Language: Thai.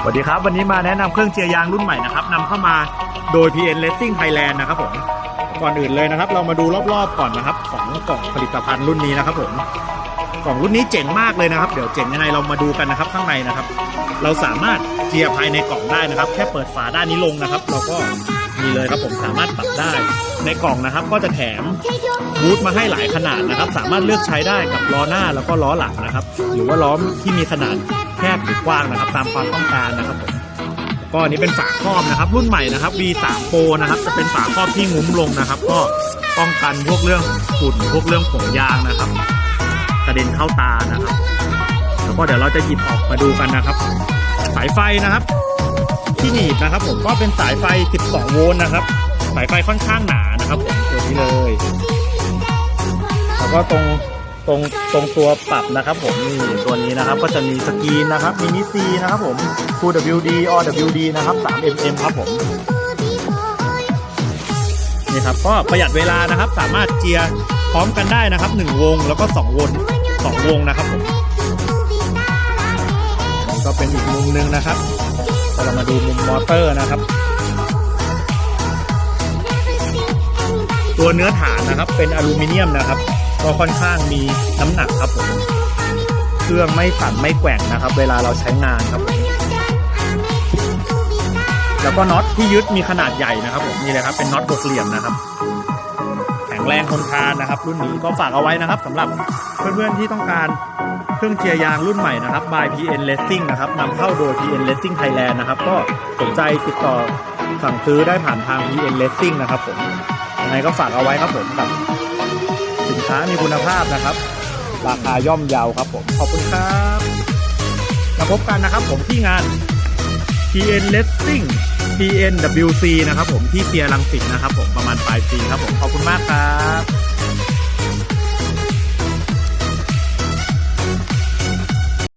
สวัสดีครับ วันนี้มาแนะนำเครื่องเจียร์ยางรุ่นใหม่นะครับนำเข้ามาโดย PN Racing Thailand นะครับผมก่อนอื่นเลยนะครับ เรามาดูรอบๆก่อนนะครับ ของกล่องผลิตภัณฑ์รุ่นนี้นะครับผมกล่องรุ่นนี้เจ๋งมากเลยนะครับ เดี๋ยวเจ๋งยังไงเรามาดูกันนะครับ ข้างในนะครับ เราสามารถเจียร์ภายในกล่องได้นะครับ แค่เปิดฝาด้านนี้ลงนะครับ เราก็มีเลยครับผมสามารถปรับได้ ในกล่องนะครับ ก็จะแถมบูทมาให้หลายขนาดนะครับ สามารถเลือกใช้ได้กับล้อหน้าแล้วก็ล้อหลังนะครับ หรือว่าล้อที่มีขนาดแคบหรือกว้างนะครับ ตามความต้องการนะครับผมก็อันนี้เป็นฝาครอบนะครับ รุ่นใหม่นะครับ V3 Pro นะครับ จะเป็นฝาครอบที่งุ้มลงนะครับ ก็ป้องกันพวกเรื่องฝุ่นพวกเรื่องผงยางนะครับกระเด็นเข้าตานะครับ แล้วก็เดี๋ยวเราจะหยิบออกมาดูกันนะครับ สายไฟนะครับ ที่หนีบนะครับ ผมก็เป็นสายไฟ 12 โวลต์นะครับายไฟค่อนข้างหนานะครับผมตัวนี้เลย แล้วก็ตรงตรงตรงตัวปรับนะครับผมนี่ตัวนี้นะครับก็จะมีสกรีนนะครับมินิซีนะครับผม Full WD All WD นะครับ 3mm ครับผมนี่ครับก็ประหยัดเวลานะครับ สามารถเจียร์พร้อมกันได้นะครับ 1 วงแล้วก็ 2 วง 2 วงนะครับผมก็เป็นอีกมุมหนึงนะครับเรามาดูมุมมอเตอร์นะครับ ตัวเนื้อฐานนะครับ เป็นอลูมิเนียมนะครับ ก็ค่อนข้างมีน้ำหนักครับผมเครื่องไม่สั่นไม่แกว่งนะครับ เวลาเราใช้งานครับผมแล้วก็น็อตที่ยึดมีขนาดใหญ่นะครับผมนี่เลยครับเป็นน็อตหกเหลี่ยมนะครับ แข็งแรงทนทานนะครับ รุ่นนี้ก็ฝากเอาไว้นะครับสำหรับเพื่อนๆที่ต้องการเครื่องเจียร์ยางรุ่นใหม่นะครับ by PN Racing นะครับนำเข้าโดย PN Racing Thailand นะครับ ก็สนใจติดต่อสั่งซื้อได้ผ่านทาง PN Racing นะครับผม ยังไงก็ฝากเอาไว้ครับผมกับสินค้ามีคุณภาพนะครับ ราคาย่อมเยาวครับผมขอบคุณครับมาพบกันนะครับผมที่งาน PN Letting PNWC นะครับผมที่เซียร์ลังสิตนะครับผมประมาณปลายปีครับผมขอบคุณมากครับ